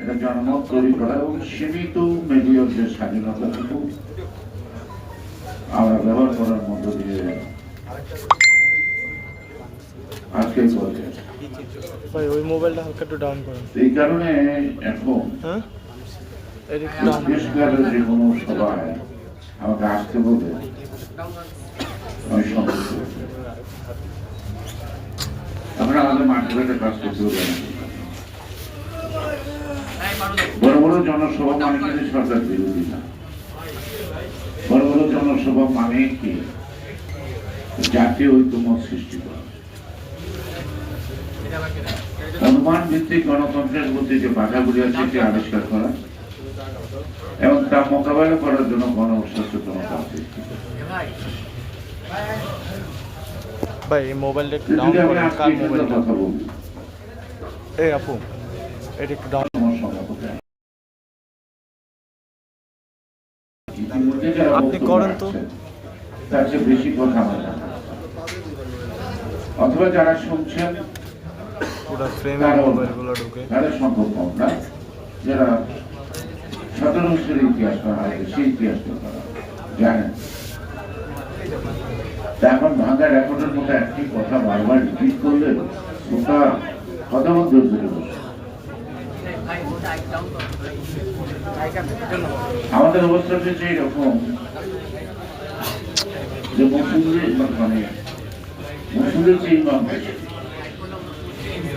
এটা জনমত তৈরি করা এবং সীমিত মিডিয়ার যে স্বাধীনতাটুকু আমরা ব্যবহার করার মধ্য দিয়ে ভাই ওই মোবাইলটা হালকা একটু ডাউন করুন। এই কারণে এখন হ্যাঁ? যে কোনো সভায় আমাকে আসতে বলে আমি। আমরা আমাদের মাঠে কাজ করতে হবে। বড় বড় জনসভা মানে কিন্তু সরকার বিরোধী না। বড় বড় জনসভা মানে কি? জাতীয় ঐক্যমত সৃষ্টি করা। অনুমান ভিত্তিক গণতন্ত্রের মধ্যে যে বাধাগুলি আছে সেটি আবিষ্কার করা এবং তা মোকাবেলা করার জন্য গণ সচেতনতা সৃষ্টি করা। ভাই এই মোবাইলটা একটু ডাউন করুন কার মোবাইলটা এই আপু এটা একটু ডাউন আপনি করেন তো। তার চেয়ে বেশি কথা জানা অথবা যারা শুনছেন পুরো ফ্রেমে মোবাইলগুলো ঢুকে। তাদের সম্ভব কম না। যারা শতাংশের ইতিহাস করা হয় সেই ইতিহাসটা তারা জানেন। এখন ভাঙা রেকর্ডের মতো একটি কথা বারবার রিপিট করলে ওটা মধ্যে ধরে আমাদের অবস্থা হচ্ছে এরকম যে মানে মুসলিমের যে ইমাম বেশি।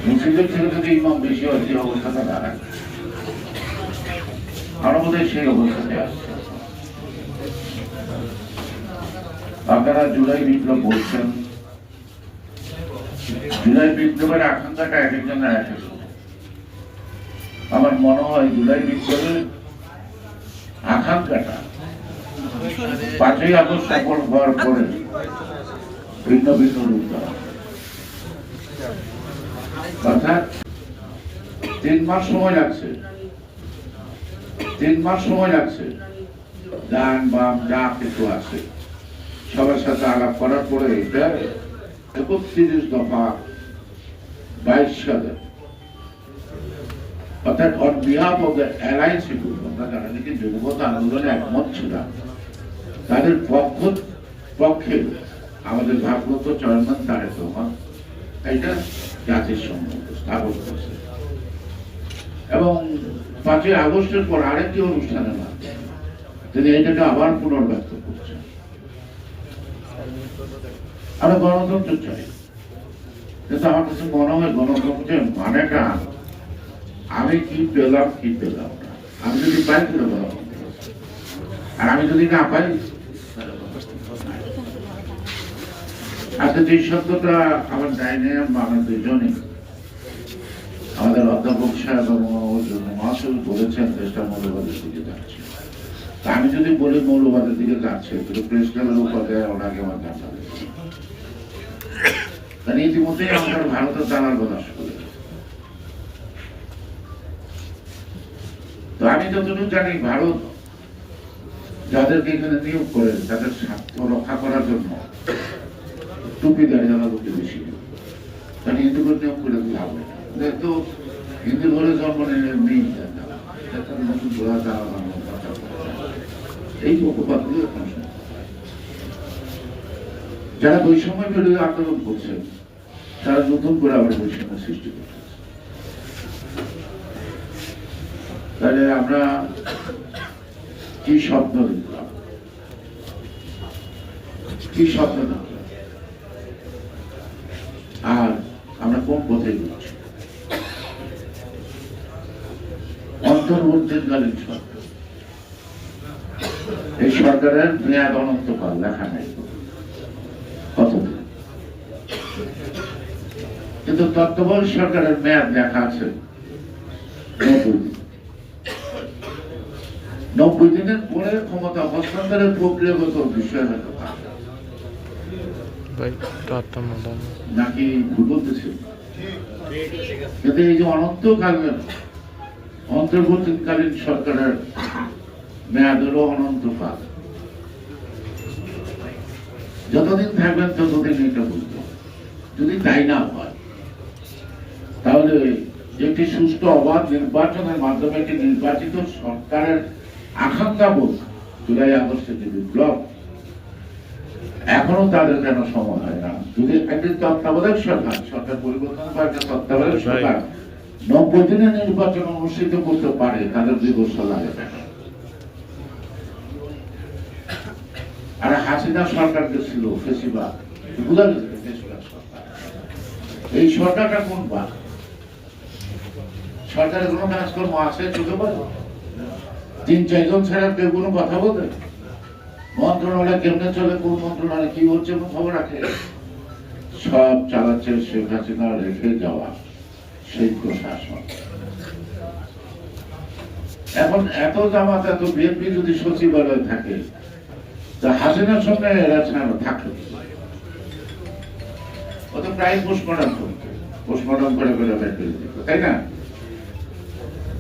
মুসলিমদের থেকে ইমাম বেশি হয় যে অবস্থাটা দাঁড়ায়। বোধ সেই অবস্থাতে আসছে। আপনারা জুলাই বিপ্লব বলছেন। জুলাই বিপ্লবের আকাঙ্ক্ষাটা এক একজনের এক আমার মনে হয় জুলাই বিপ্লবের আকাঙ্ক্ষাটা পাঁচই আগস্ট সফল হওয়ার পরে ভিন্ন ভিন্ন রূপ অর্থাৎ তিন মাস সময় লাগছে। তিন মাস সময় লাগছে। ডান বাম, যা কিছু আছে। সবার সাথে আলাপ করার পরে এটা একত্রিশ দফা বাইশ সালে। অর্থাৎ অন বিহাফ দ্য অ্যালায়েন্স নাকি আন্দোলনে একমত ছিলাম তাদের পক্ষ পক্ষে আমাদের ভারপ্রাপ্ত চেয়ারম্যান তারেক রহমান এটা স্থাপন করছে এবং পাঁচই আগস্টের পর আরেকটি অনুষ্ঠানের মাধ্যমে তিনি এটাকে আবার পুনর্ব্যক্ত আমরা গণতন্ত্র চাই। কিন্তু আমার কাছে মনে হয় গণতন্ত্রের মানেটা আমি কি পেলাম কি পেলাম আমি যদি পাই তাহলে গণতন্ত্র। আর আমি যদি না পাই। আজকে যে শব্দটা আমার ডাইনে আমরা দুজনই। আমাদের অধ্যাপক সাহেব এবং মহাশয় বলেছেন, দেশটা মৌলবাদের দিকে যাচ্ছে। আমি যদি বলি মৌলবাদের দিকে যাচ্ছে প্রেস ক্লাবের উপাধ্যায় ওনাকে আমার জানা কারণ ইতিমধ্যেই আমাদের ভারতের বাতাস করে তো আমি যতটুকু জানি, ভারত যাদেরকে এখানে নিয়োগ করে তাদের স্বার্থ রক্ষা করার জন্য টুপি দাঁড়িয়ে লোকে বেশি। কারণ হিন্দুকে নিয়োগ করে দিলে হবে তো হিন্দু ঘরে জন্ম নেই নতুন কথা। এই এখন। যারা বৈষম্য বিরোধী আন্দোলন করছেন তারা নতুন করে আবার বৈষম্য সৃষ্টি করতেছে তাহলে আমরা কি স্বপ্ন দেখলাম? কি স্বপ্ন আর আমরা কোন পথে ঘুরছি অন্তর্বর্তীকালীন সরকার। এই সরকারের মেয়াদ অনন্তকাল, লেখা নাই। কতদিন কিন্তু তত্ত্বাবধায়ক সরকারের মেয়াদ লেখা আছে নব্বই নব্বই দিনের পরে ক্ষমতা হস্তান্তরের প্রক্রিয়াগত বিষয় হয়তো নাকি ভুল বলতেছি? এই যে অনন্তকালীন অন্তর্বর্তীকালীন সরকারের মেয়াদেরও অনন্তকাল। যতদিন থাকবেন ততদিন এটা বুঝব যদি তাই না হয় একটি সুষ্ঠু অবাধ নির্বাচনের মাধ্যমে একটি নির্বাচিত সরকারের আকাঙ্ক্ষা বোধ জুলাই আগস্টে যে বিপ্লব এখনও তাদের কেন সময় হয় না? যদি একটি তত্ত্বাবধায়ক সরকার সরকার পরিবর্তন করে একটা তত্ত্বাবধায়ক সরকার নব্বই দিনে নির্বাচন অনুষ্ঠিত করতে পারে তাদের দুই বছর লাগে। আর হাসিনা সরকার যে ছিল সরকার। এই সরকারটা কোন বা সরকারের কোনো কাজকর্ম আছে চোখে পাবো তিন চারজন ছাড়া কেউ কোনো কথা বলতে মন্ত্রণালয় কেমনে চলে? কোন মন্ত্রণালয় কি হচ্ছে কোন খবর রাখে? সব চালাচ্ছে শেখ হাসিনা, রেখে যাওয়া সেই প্রশাসন। এখন এত জামাত, এত বিএনপি যদি সচিবালয় থাকে, তা হাসিনার সঙ্গে এরা ছাড়া থাকল ও তো প্রায় পোস্টমর্টম করতো পোস্টমর্টম করে করে তাই না?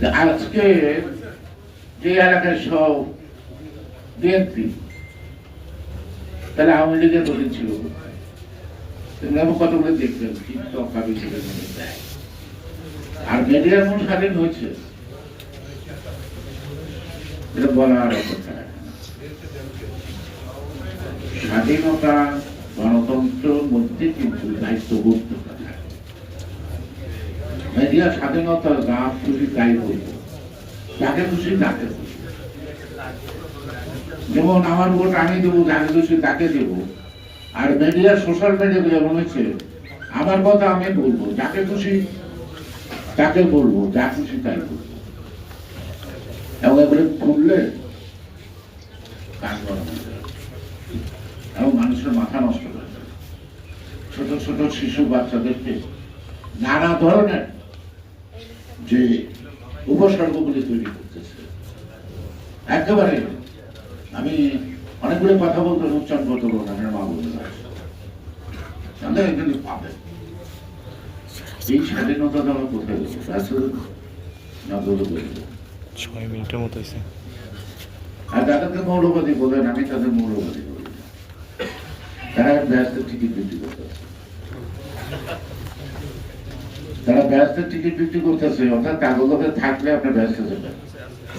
আজকে যে এলাকায় সব বিএনপি, তাহলে আওয়ামী লীগের ছিল আবার কতগুলো দেখবেন কি টকা বেশি দেয়। আর মিডিয়ার মন স্বাধীন হয়েছে। এটা বলার। স্বাধীনতা গণতন্ত্রের মধ্যে কিন্তু দায়িত্ববোধ থাকে। মিডিয়া স্বাধীনতা যা খুশি তাই বলব যাকে খুশি তাকে। যেমন আমার ভোট আমি দেবো, যাকে খুশি তাকে দেবো। আর মিডিয়া সোশ্যাল মিডিয়া যেমন হয়েছে আমার কথা আমি বলব, যাকে খুশি তাকে বলব, যা খুশি তাই বলব এবং এগুলো খুললে গরম এবং মানুষের মাথা নষ্ট করে ছোট ছোট শিশু বাচ্চাদেরকে নানা ধরনের যে উপসর্গগুলি তৈরি করতেছে। একেবারে আমি অনেকগুলো কথা বলতে উচ্চারণ করতে পারব না মা বলতে এখানে পাবে। এই স্বাধীনতা দেওয়া কোথায় দেবো রাস্তা না দৌড়ে দেবো ছয় মিনিটের মতো হয়েছে। আর যাদেরকে মৌলবাদী বলেন আমি তাদের মৌলবাদী বলি। তারা ব্যস্তের টিকিট বিক্রি করতেছে তারা ব্যস্তের টিকিট বিক্রি করতেছে, অর্থাৎ কাগজে থাকলে আপনি ব্যস্ত যাবেন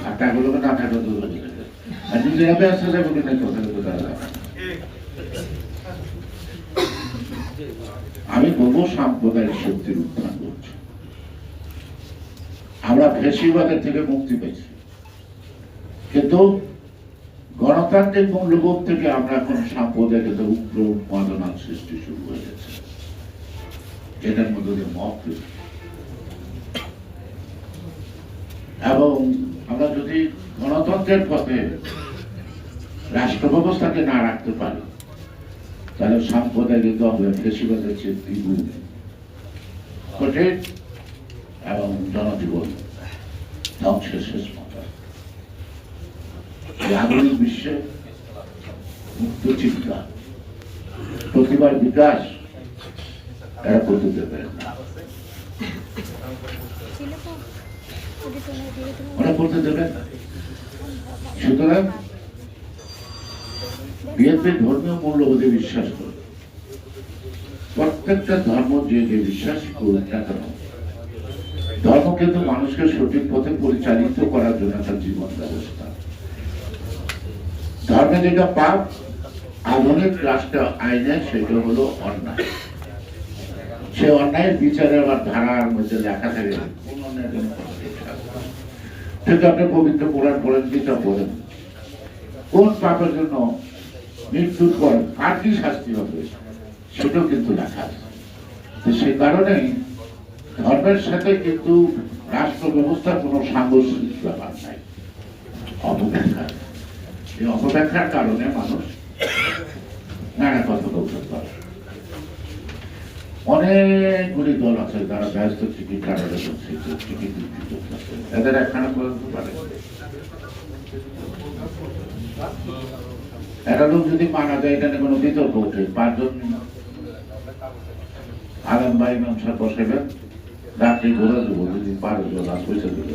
আর কাগজে না থাকলে তো আর নিজেরা ব্যস্ত যাবে কিনা কথা আমি বলব সাম্প্রদায়িক শক্তির উত্থান করছি। আমরা ফেসিবাদের থেকে মুক্তি পেয়েছি। কিন্তু গণতান্ত্রিক মূল্যবোধ থেকে আমরা এখন সাম্প্রদায়িকতা উগ্র উন্মাদনার সৃষ্টি শুরু হয়ে গেছে। এটার মধ্যে মত তৈরি। এবং আমরা যদি গণতন্ত্রের পথে রাষ্ট্র ব্যবস্থাকে না রাখতে পারি, তাহলে সাম্প্রদায়িক দল ফেসিবাদের চেয়ে দ্বিগুণ। এবং জনজীবন ধ্বংসের শেষ আধুনিক বিশ্বে মুক্ত চিন্তা প্রতিবার বিকাশ, এরা করতে দেবে না। ওরা করতে দেবে সুতরাং বিএনপি ধর্মীয় মূল্যবোধে বিশ্বাস করে। প্রত্যেকটা ধর্ম যে যে বিশ্বাস করুক না কেন ধর্ম কিন্তু মানুষকে সঠিক পথে পরিচালিত করার জন্য একটা জীবন ব্যবস্থা। ধর্মে যেটা পাপ, আধুনিক রাষ্ট্র আইনে সেটা হলো অন্যায়। সে অন্যায়ের বিচারে আবার ধারার মধ্যে লেখা থাকে কোন অন্যায়ের জন্য কোনো শিক্ষা নেই। কিন্তু আপনি পবিত্র পুরাণ পড়েন গীতা পড়েন। কোন পাপের জন্য মৃত্যুর পর কার কি শাস্তি হবে, সেটাও কিন্তু লেখা আছে। সে কারণেই ধর্মের সাথে কিন্তু রাষ্ট্র ব্যবস্থার কোনো সাংঘর্ষিক ব্যাপার নাই। অপব্যাখ্যা এই অপব্যাখ্যার কারণে মানুষ নানা কথা বলতে পারে। অনেকগুলি দল আছে যারা ব্যস্ত টিকিট কাটারে করছে টিকিট বিক্রি করতেছে এদের একখানা পর্যন্ত পারে। একটা লোক যদি মানা যায় এখানে কোনো বিতর্ক ওঠে পাঁচজন আলম ভাই মাংসা বসাবেন। রাত্রি ঘোরা দেবো যদি পারো জোলা পয়সা দিলে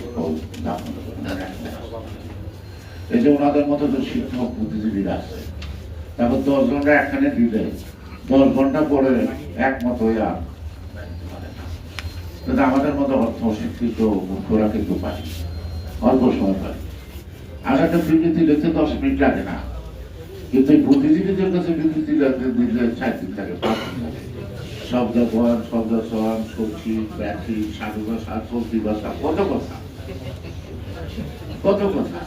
এই যে ওনাদের মতো তো শিক্ষক বুদ্ধিজীবীরা আছে। তারপর দশ জনরা একখানে দিলে দশ ঘণ্টা পরে একমত আর কিন্তু আমাদের মতো অর্থ অশিক্ষিত মূর্খরা কিন্তু পাই অল্প সময় পাই আর একটা বিবৃতি লিখতে দশ মিনিট লাগে না। কিন্তু এই বুদ্ধিজীবীদের কাছে বিবৃতি লিখতে দিলে চার দিন লাগে পাঁচ দিন লাগে শব্দ বয়ান শব্দ সয়ন সবজি ব্যাথি সাধু ভাষা চলতি ভাষা, কত কথা। কত কথা।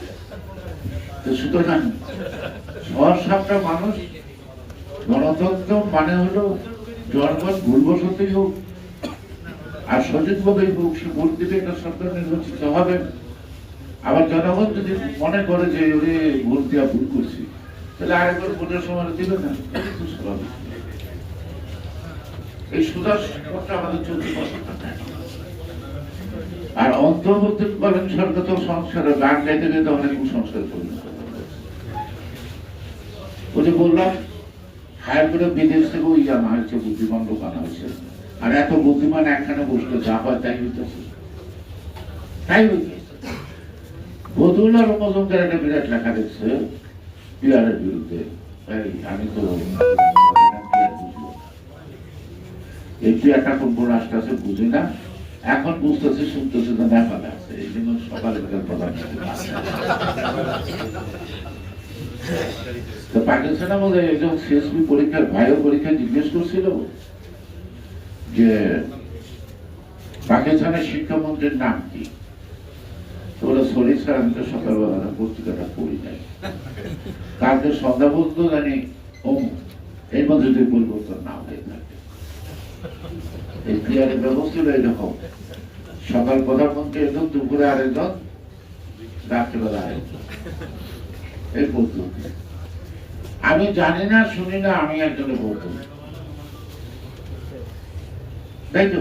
তো সুতরাং সহজ সাতটা মানুষ গণতন্ত্র মানে হলো জনগণ ভুলবশতই হোক। আর সঠিকভাবেই হোক সে ভোট দিবে এটা সরকার নির্বাচিত হবে। আবার জনগণ যদি মনে করে যে ওরে ভোট দেওয়া ভুল করছি, তাহলে আরেকবার ভোটের সময় দিবে না এই সুদাস আমাদের চলতে আর অন্তর্বর্তীকালীন সরকার তো গান গাইতে গাইতে অনেক সংস্কার হয়েছে। ওই যে বললাম হায়ার করে বিদেশ থেকে ওই আনা হয়েছে, বুদ্ধিমান লোক আনা হয়েছে। আর এত বুদ্ধিমান একখানে বসলে যা হয় তাই হইতেছে। তাই হইতেছে বদুল্লাহ মজুমদার একটা বিরাট লেখা দেখছে বিরুদ্ধে। আমি তো এই পিয়ারটা কোন কোন রাষ্ট্র আছে বুঝি না। এখন বুঝতেছে, শুনতেছে তো নেপাল আছে। এই জন্য সকালে বেকার প্রধান। তো পাকিস্তান আমাদের একজন সিএসপি পরীক্ষার ভাইও পরীক্ষা জিজ্ঞেস করছিল যে পাকিস্তানের শিক্ষামন্ত্রীর নাম কি? কালকে সন্ধ্যা অমুক এর মধ্যে পরিবর্তন না হয়ে থাকে এই ক্রিয়ারের সকাল প্রধানমন্ত্রী একজন, দুপুরে আরেকজন, রাত্রিবেলা আরেকজন। এই পদ্ধতি আমি জানি না, শুনি না, আমি একজনের বলতো তাই তো?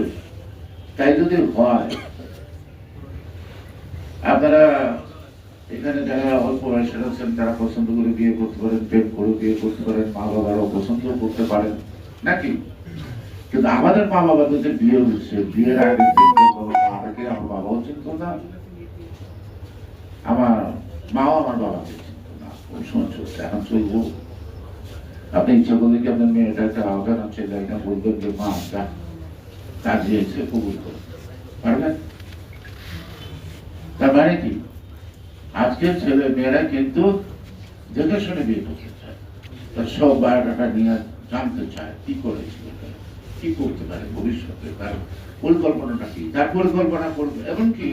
তাই যদি হয়, আপনারা এখানে যারা অল্প বয়সের আছেন, তারা পছন্দ করে বিয়ে করতে পারেন, প্রেম করে বিয়ে করতে পারেন মা বাবারাও পছন্দ করতে পারেন, নাকি? কিন্তু আমাদের মা বাবাদের যে বিয়ে হচ্ছে, বিয়ের আগে আমার বাবাও চিন্ত না। আমার মাও আমার বাবাকে চলছে এখন চলবো আপনি ইচ্ছা করলে কি আপনার মেয়েটাকে আহ্বান আছে না বলবেন যে, মা, যা। কাজ দিয়েছে কবুল করো পারবেন? তার মানে কি? আজকের ছেলে মেয়েরা কিন্তু দেখে শুনে বিয়ে করতে চায়। তার সব বায়োডাটা নিয়ে জানতে চায়, কি করেছিল কি করতে পারে ভবিষ্যতে, তার পরিকল্পনাটা কি? তার পরিকল্পনা করবে। এমনকি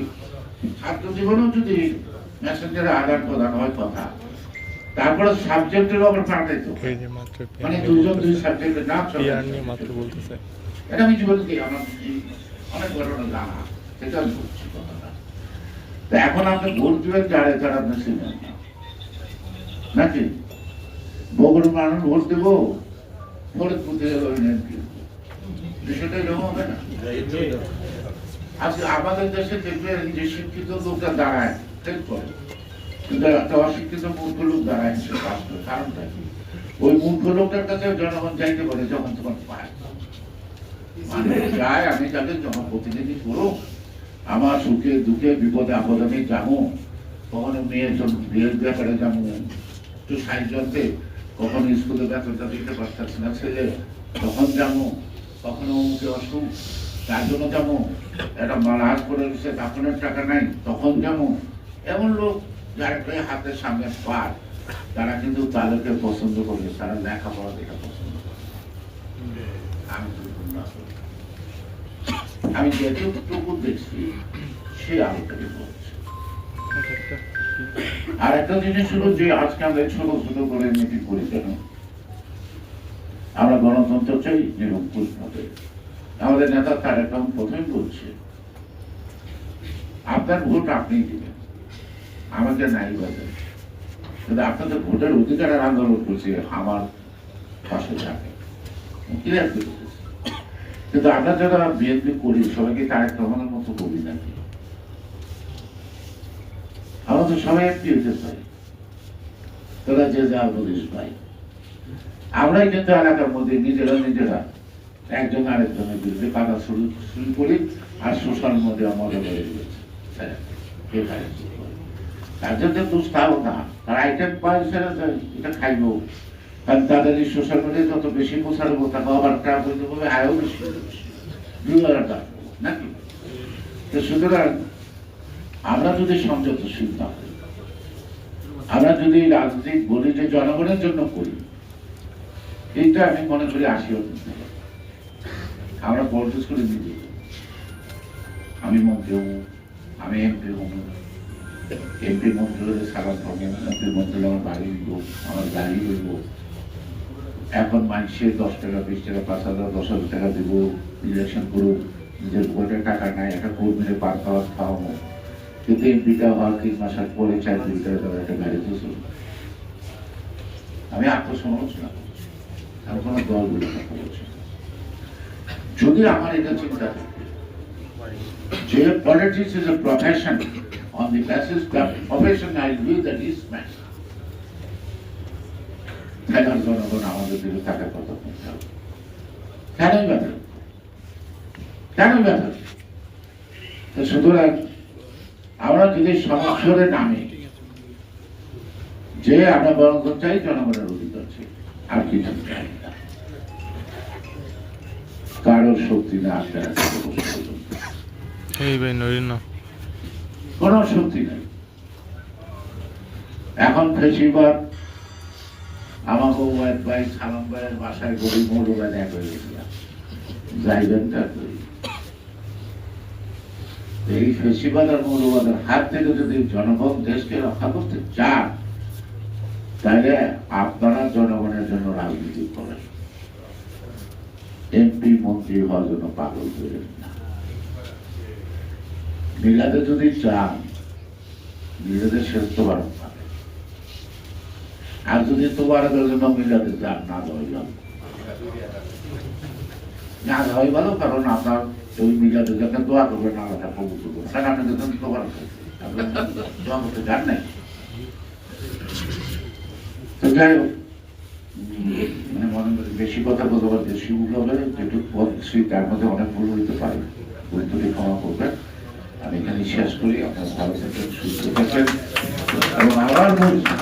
ছাত্র জীবনেও যদি মেসেঞ্জারে আদান প্রদান হয় কথা তারপরে যে মাত্র মানে দুজন দুই সাবজেক্টের নাম নিয়ে মাত্র বলতেছে। এটা আমি আমার অনেক ঘটনা জানা সেটা আমি কথাটা। তা এখন আপনি ভোট দিবেন যারা তারা আপনি চিনেন না। নাকি? বগুড় মানুষ ভোট দেবো ফরিদপুর থেকে ওই বিষয়টা এরকম হবে না? আজকে আমাদের দেশে দেখবেন যে শিক্ষিত লোকটা দাঁড়ায় ঠিক করে। কিন্তু অশিক্ষিত মূর্খ লোক দাঁড়ায় সে ওই মূর্খ লোকটার কাছে জনগণ যাইতে পারে যখন তখন পায়। মানে যায় আমি তাদের জনপ্রতিনিধি করো আমার সুখে দুঃখে বিপদে আপদে আমি যাব, কখনো মেয়ের জন্য বিয়ের ব্যাপারে যাব, একটু সাহায্য কখনো স্কুলে বেতনটা দিতে পারতেছে না, ছেলে, তখন যাব, কখনো অমুকে অসুখ, তার জন্য যাব, একটা মালাজ করে দিচ্ছে তখনের টাকা নাই, তখন যাব, এমন লোক যার হাতের সামনে পার। তারা কিন্তু তাদেরকে পছন্দ করে তারা লেখাপড়া দেখে পছন্দ আমি যেটুকু দেখছি, সে আর একটা জিনিস হলো যে, আজকে আমরা ছোট ছোট করে মিটিং করি কেন? আমরা গণতন্ত্র চাই, নিরঙ্কুশ ভাবে। আমাদের নেতা তার একটা প্রথমে বলছে, আপনার ভোট আপনি দিবেন। আমাকে নাই বাজে কিন্তু আপনাদের ভোটের অধিকারের আন্দোলন করছে, আমার পাশে করে কিন্তু আমরা যারা বিএনপি করি, সবাইকে তারেক রহমানের মতো করি নাকি? আমরা তো সবাই একটি হতে চাই তোরা যে যা বলিস ভাই। আমরাই কিন্তু এলাকার মধ্যে নিজেরা নিজেরা একজন আরেকজনের বিরুদ্ধে কাদা শুরু শুরু করি আর সোশ্যাল মিডিয়া মজা করে দিয়েছে হ্যাঁ, এটাই। তার জন্য দোষ তাও না। আইটেম পায় সেটা এটা খাইবো। কারণ তাদের এই সোশ্যাল মিডিয়া যত বেশি প্রচার হব তাকে আবার আয়ও বেশি ভিউ নাকি? তো সুতরাং আমরা যদি সংযতশীল না আমরা যদি রাজনীতি বলি যে জনগণের জন্য করি এইটা আমি মনে করি আসিও আমরা পলিটিক্স করে নিজে আমি মন্ত্রী হব আমি এমপি হব। এমপি মন্ত্রী হলে সারা পাবো এমপি মন্ত্রী আমার বাড়ি দিব আমার গাড়ি দিব এখন মানুষের দশ টাকা, বিশ টাকা, পাঁচ হাজার, দশ হাজার টাকা দিব ইলেকশন করুক, নিজের ভোটের টাকা নাই, একটা কর্মীরে পার খাওয়া, খাওয়াবো। কিন্তু এমপিটা হওয়ার তিন মাস আগ পরে চার দুই টাকা তারা একটা গাড়ি দিয়েছিল আমি আত্মসমালোচনা করছি। আমি কোনো দলগুলো কথা বলছি যদি আমার এটা চিন্তা থাকে, যে politics is a profession the basis the profession I will the least man কেন জনগণ আমাদের দিকে হবে? কেনই ব্যথা ব্যথা আমরা যদি সমস্যারে নামে, যে আমরা বরং চাই জনগণের অধিকার চাই, আর কিছু চাই কারোর শক্তি না পারব। এই ভাই কোনো শক্তি নেই। এখন ফেসিবার আমাকে ওয়াইফ ভাই, সালাম ভাইয়ের বাসায় গরিব মৌলবাদ এক হয়ে গেছিলাম যাইবেন তা করি। এই ফেসিবাদ আর মৌলবাদের হাত থেকে যদি জনগণ দেশকে রক্ষা করতে চান, তাহলে আপনারা জনগণের জন্য রাজনীতি করেন। এমপি, মন্ত্রী হওয়ার জন্য পাগল করেন না মিলাদে যদি চান মিলাদে শেষ তোমার পাবে। আর যদি তোমার জন্য মিলাদে চান, না ভালো। না হয় ভালো, কারণ আপনার ওই মিলাদে যাতে দোয়া করবে না কথা পবিত্র করবে যখন তোমার নাই? তো যাই হোক মানে মনে করি বেশি কথা বলতে পারতে সেগুলো হবে তার মধ্যে অনেক ভুল হইতে পারে। ভুল ক্ষমা করবেন। আমি এখানে শেষ করি আপনার ভালো থাকেন সুস্থ থাকেন এবং আবার বলছি